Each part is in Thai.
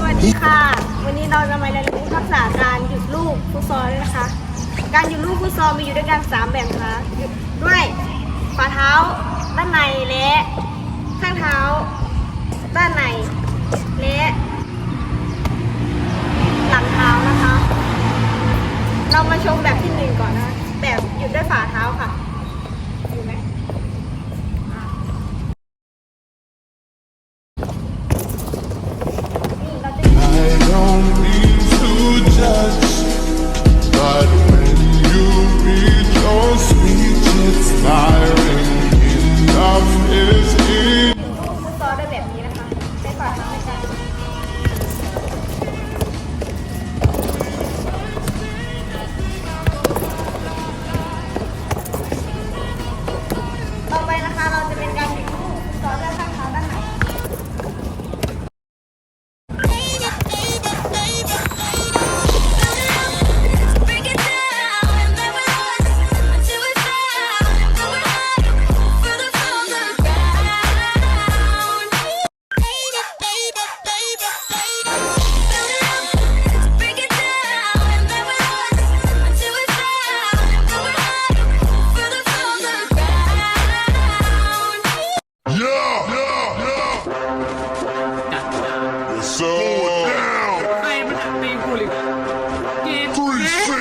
สวัสดีค่ะ วันนี้เราจะมาเรียนรู้ทักษะการหยุดลูกฟุตซอลด้วยนะคะ การหยุดลูกฟุตซอลมีอยู่ด้วยกันสามแบบนะคะหยุดด้วยฝ่าเท้าด้านในและข้างเท้าด้านในและหลังเท้านะคะ เรามาชมแบบที่หนึ่งก่อนนะ แบบหยุดด้วยฝ่าเท้า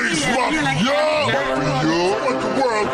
Yeah! what the world,